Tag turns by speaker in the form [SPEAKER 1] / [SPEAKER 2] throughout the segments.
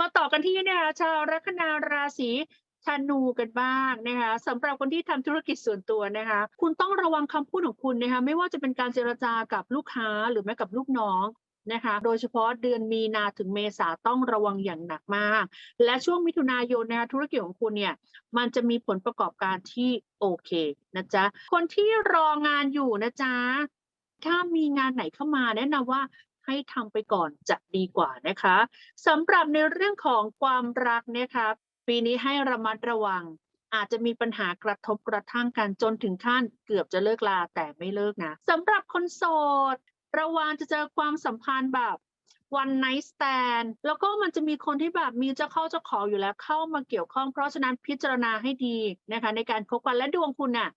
[SPEAKER 1] มาต่อกันที่นะคะชาวลัคนาราศีธนูกันบ้างนะคะสำหรับคนที่ทำธุรกิจส่วนตัวนะคะ คุณต้องระวังคำพูดของคุณนะคะไม่ว่าจะเป็นการเจรจากับลูกค้าหรือแม้กับลูกน้องนะคะ โดยเฉพาะเดือนมีนาถึงเมษาต้องระวังอย่างหนักมาก และช่วงมิถุนายนนะคะธุรกิจของคุณเนี่ยมันจะมีผลประกอบการที่โอเคนะจ๊ะคนที่รองานอยู่นะจ๊ะถ้ามีงานไหนเข้ามาแนะนำว่า ให้ทำไปก่อนจะดีกว่านะคะสำหรับในเรื่องของความรักเนี่ยครับปีนี้ให้ระมัดระวัง อาจจะมีปัญหากระทบกระทั่งกันจนถึงขั้นเกือบจะเลิกลาแต่ไม่เลิกนะสำหรับคนโสด ระวังจะเจอความสัมพันธ์แบบ one night stand แล้วก็มันจะมีคนที่แบบมีเจ้าเข้าเจ้าของอยู่แล้วเข้ามาเกี่ยวข้อง เพราะฉะนั้นพิจารณาให้ดีนะคะในการคบกันและดวงคุณน่ะ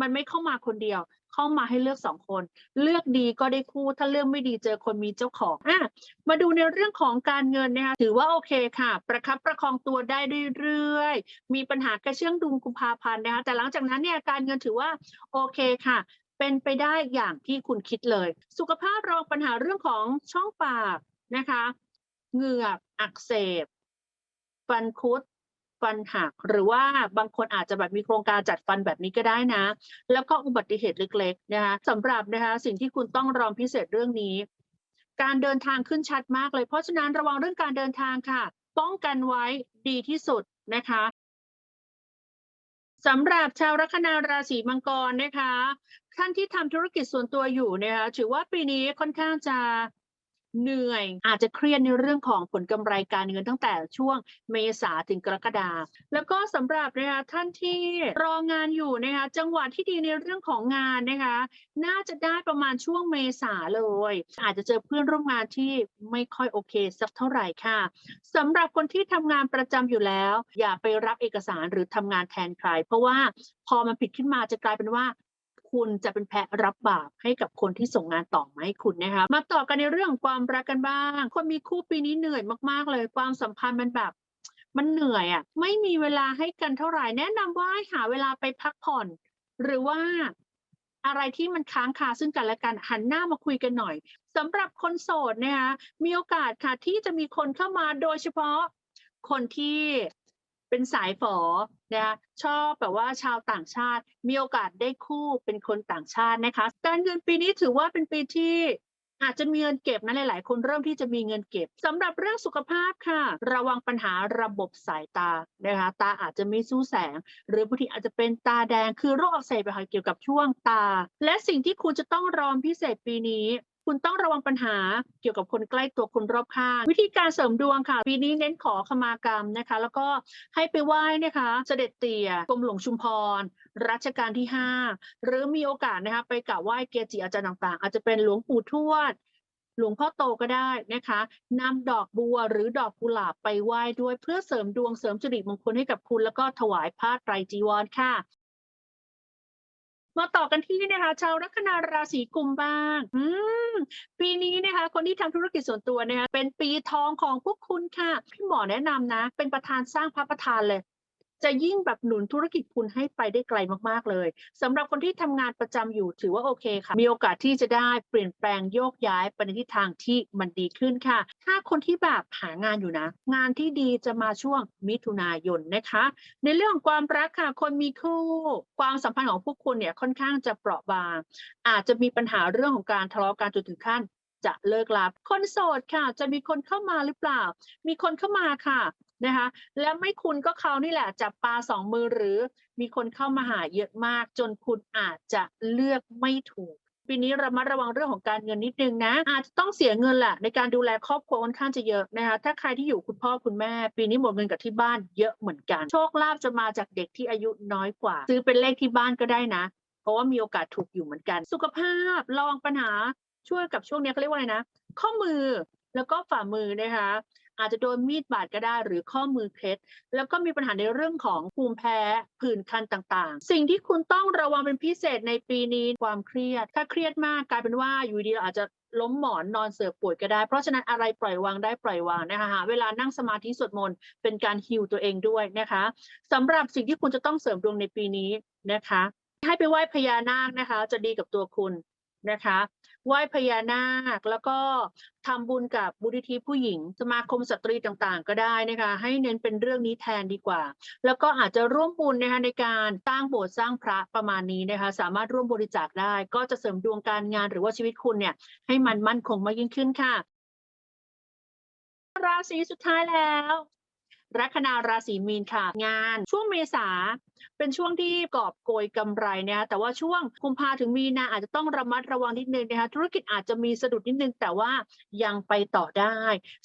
[SPEAKER 1] มันไม่เข้ามาคนเดียว เข้ามาให้เลือกสองคน เลือกดีก็ได้คู่ถ้าเลือกไม่ดีเจอคนมีเจ้าของอะมาดูในเรื่องของการเงินนะคะถือว่าโอเคค่ะ ประคับประคองตัวได้เรื่อยๆมีปัญหากระเชื่องดุมกุมภาพันธ์นะคะแต่หลังจากนั้นเนี่ยการเงินถือว่าโอเคค่ะเป็นไปได้อย่างที่คุณคิดเลย สุขภาพรองปัญหาเรื่องของช่องปากนะคะ เหงือกอักเสบ ฟันคุด ฟันหัก หรือว่าบางคนอาจจะแบบมีโครงการจัดฟันแบบนี้ก็ได้นะ แล้วก็อุบัติเหตุเล็กๆนะคะสำหรับนะคะสิ่งที่คุณต้องรองพิเศษเรื่องนี้ การเดินทางขึ้นชัดมากเลย เพราะฉะนั้นระวังเรื่องการเดินทางค่ะ ป้องกันไว้ดีที่สุดนะคะสำหรับชาวลัคนาราศีมังกรนะคะ ท่านที่ทำธุรกิจส่วนตัวอยู่นะคะถือว่าปีนี้ค่อนข้างจะ เหนื่อย อาจจะเครียดในเรื่องของผลกำไรการเงินตั้งแต่ช่วงเมษาถึงกรกฎาแล้วก็สำหรับนะคะท่านที่รองานอยู่นะคะจังหวะที่ดีในเรื่องของงานนะคะน่าจะได้ประมาณช่วงเมษาเลย อาจจะเจอเพื่อนร่วมงานที่ไม่ค่อยโอเคสักเท่าไหร่ค่ะสำหรับคนที่ทำงานประจำอยู่แล้ว อย่าไปรับเอกสารหรือทำงานแทนใคร เพราะว่าพอมันผิดขึ้นมาจะกลายเป็นว่า คุณจะเป็นแพะรับบาปให้กับคนที่ส่งงานต่อมาให้คุณนะคะมาต่อกันในเรื่องความรักกันบ้าง คนมีคู่ปีนี้เหนื่อยมากๆ เลยความสัมพันธ์มันแบบมันเหนื่อยอะไม่มีเวลาให้กันเท่าไหร่แนะนำว่าให้หาเวลาไปพักผ่อน หรือว่าอะไรที่มันค้างคาซึ่งกันและกันหันหน้ามาคุยกันหน่อยสำหรับคนโสดนะคะมีโอกาสค่ะที่จะมีคนเข้ามาโดยเฉพาะคนที่เป็นสายฝอ นะชอบแบบว่าชาวต่างชาติมีโอกาสได้คู่เป็นคนต่างชาตินะคะการเงินปีนี้ถือว่าเป็นปีที่อาจจะมีเงินเก็บนะหลาย ๆ คนเริ่มที่จะมีเงินเก็บสำหรับเรื่องสุขภาพค่ะ ระวังปัญหาระบบสายตานะคะตาอาจจะไม่สู้แสง หรือบางทีอาจจะเป็นตาแดงคือโรคอักเสบอะค่ะเกี่ยวกับช่วงตา และสิ่งที่คุณจะต้องรองพิเศษปีนี้ คุณต้องระวังปัญหาเกี่ยวกับคนใกล้ตัวคนรอบข้าง วิธีการเสริมดวงค่ะ ปีนี้เน้นขอขมากรรมนะคะ แล้วก็ให้ไปไหว้นะคะ เสด็จเตี่ยกรมหลวงชุมพรรัชกาลที่ 5 หรือมีโอกาสนะคะไปกราบไหว้เกจิอาจารย์ต่างๆ อาจจะเป็นหลวงปู่ทวดหลวงพ่อโตก็ได้นะคะนำดอกบัวหรือดอกกุหลาบไปไหว้ด้วยเพื่อเสริมดวงเสริมสิริมงคลให้กับคุณ แล้วก็ถวายผ้าไตรจีวรค่ะ มาต่อกันที่นะคะชาวลัคนาราศีกุมบ้าง อืมปีนี้นะคะ คนที่ทำธุรกิจส่วนตัวนะคะเป็นปีทองของพวกคุณค่ะ พี่หมอแนะนำนะ เป็นประธานสร้างพระประธานเลย จะยิ่งแบบหนุนธุรกิจคุณให้ไปได้ไกลมากๆเลยสำหรับคนที่ทำงานประจำอยู่ถือว่าโอเคค่ะ มีโอกาสที่จะได้เปลี่ยนแปลงโยกย้ายไปในทิศทางที่มันดีขึ้นค่ะ ถ้าคนที่แบบหางานอยู่นะ งานที่ดีจะมาช่วงมิถุนายนนะคะ ในเรื่องของความรักค่ะ คนมีคู่ความสัมพันธ์ของพวกคุณเนี่ยค่อนข้างจะเปราะบาง อาจจะมีปัญหาเรื่องของการทะเลาะกันจนถึงขั้นจะเลิกลาคนโสดค่ะ จะมีคนเข้ามาหรือเปล่า มีคนเข้ามาค่ะ นะคะและไม่คุณก็เขานี่แหละจับปลาสองมือหรือมีคนเข้ามาหาเยอะมาก จนคุณอาจจะเลือกไม่ถูกปีนี้ระมัดระวังเรื่องของการเงินนิดนึงนะ อาจจะต้องเสียเงินแหละในการดูแลครอบครัวค่อนข้างจะเยอะนะคะถ้าใครที่อยู่คุณพ่อคุณแม่ ปีนี้หมดเงินกับที่บ้านเยอะเหมือนกัน โชคลาภจะมาจากเด็กที่อายุน้อยกว่า ซื้อเป็นเลขที่บ้านก็ได้นะ เพราะว่ามีโอกาสถูกอยู่เหมือนกัน สุขภาพระวังปัญหาช่วยกับช่วงนี้เขาเรียกว่าอะไรนะ ข้อมือแล้วก็ฝ่ามือนะคะ อาจจะโดนมีดบาดก็ได้หรือข้อมือเคล็ดแล้วก็มีปัญหาในเรื่องของภูมิแพ้ผื่นคันต่างๆ สิ่งที่คุณต้องระวังเป็นพิเศษในปีนี้ความเครียด ถ้าเครียดมากกลายเป็นว่าอยู่ดีเราอาจจะล้มหมอนนอนเสือป่วยก็ได้ เพราะฉะนั้นอะไรปล่อยวางได้ปล่อยวางนะคะเวลานั่งสมาธิสวดมนต์เป็นการฮิวตัวเองด้วยนะคะสำหรับสิ่งที่คุณจะต้องเสริมดวงในปีนี้นะคะ ให้ไปไหว้พญานาคนะคะ จะดีกับตัวคุณนะคะ ไหว้พญานาค แล้วก็ทำบุญกับมูลนิธิผู้หญิง สมาคมสตรีต่างๆ ก็ได้นะคะให้เน้นเป็นเรื่องนี้แทนดีกว่า แล้วก็อาจจะร่วมบุญนะคะในการสร้างโบสถ์สร้างพระประมาณนี้นะคะสามารถร่วมบริจาคได้ ก็จะเสริมดวงการงานหรือว่าชีวิตคุณเนี่ยให้มันมั่นคงมากยิ่งขึ้นค่ะราศีสุดท้ายแล้ว ลัคนาราศีมีนค่ะ งานช่วงเมษาเป็นช่วงที่กอบโกยกำไรนะคะแต่ว่าช่วงกุมภาถึงมีนาอาจจะต้องระมัดระวังนิดนึงนะคะธุรกิจอาจจะมีสะดุดนิดนึง แต่ว่ายังไปต่อได้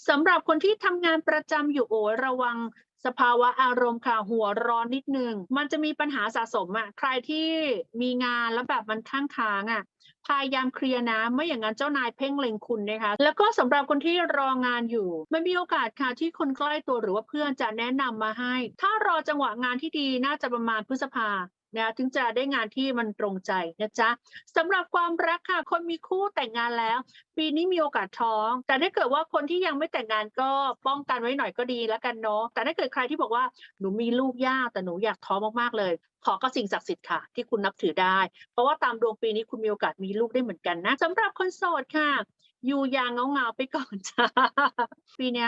[SPEAKER 1] สำหรับคนที่ทำงานประจำอยู่โอ้ระวังสภาวะอารมณ์ค่ะหัวร้อนนิดนึง มันจะมีปัญหาสะสมอะใครที่มีงานแล้วแบบมันข้างค้างอะ พยายามเคลียร์นะไม่อย่างนั้นเจ้านายเพ่งเล็งคุณนะคะ แล้วก็สำหรับคนที่รองานอยู่ไม่มีโอกาสค่ะที่คนใกล้ตัวหรือว่าเพื่อนจะแนะนำมาให้ ถ้ารอจังหวะงานที่ดีน่าจะประมาณพฤษภา นะถึงจะได้งานที่มันตรงใจนะจ๊ะสำหรับความรักค่ะ คนมีคู่แต่งงานแล้ว ปีนี้มีโอกาสท้อง แต่ถ้าเกิดว่าคนที่ยังไม่แต่งงานก็ป้องกันไว้หน่อยก็ดีแล้วกันเนาะแต่ถ้าเกิดใครที่บอกว่าหนูมีลูกยากแต่หนูอยากท้องมากๆเลยขอก็สิ่งศักดิ์สิทธิ์ค่ะ ที่คุณนับถือได้ เพราะว่าตามดวงปีนี้คุณมีโอกาสมีลูกได้เหมือนกันนะสำหรับคนโสดค่ะ อยู่อย่างเงาๆไปก่อนจ้าปีนี้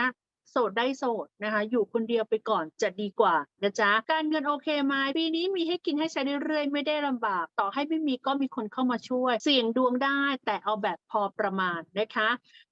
[SPEAKER 1] โสดได้โสดนะคะ อยู่คนเดียวไปก่อนจะดีกว่านะจ๊ะการเงินโอเคไหมปีนี้มีให้กินให้ใช้เรื่อยๆ ไม่ได้ลำบาก ต่อให้ไม่มีก็มีคนเข้ามาช่วย เสี่ยงดวงได้ แต่เอาแบบพอประมาณนะคะ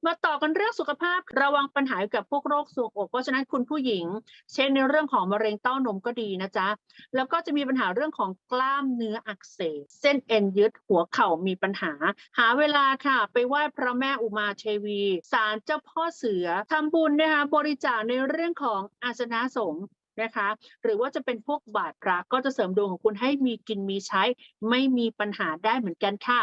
[SPEAKER 1] มาต่อกันเรื่องสุขภาพระวังปัญหาเกี่ยวกับพวกโรคสวงอกเพราะฉะนั้นคุณผู้หญิง เช็คในเรื่องของมะเร็งเต้านมก็ดีนะจ๊ะแล้วก็จะมีปัญหาเรื่องของกล้ามเนื้ออักเสบเส้นเอ็นยึดหัวเข่ามีปัญหา หาเวลาค่ะ ไปไหว้พระแม่อุมาเทวีศาลเจ้าพ่อเสือทำบุญนะคะบรจาคในเรื่องของอาสนะสงฆ์นะคะ หรือว่าจะเป็นพวกบาตรพระก็จะเสริมดวงของคุณให้มีกินมีใช้ ไม่มีปัญหาได้เหมือนกันค่ะ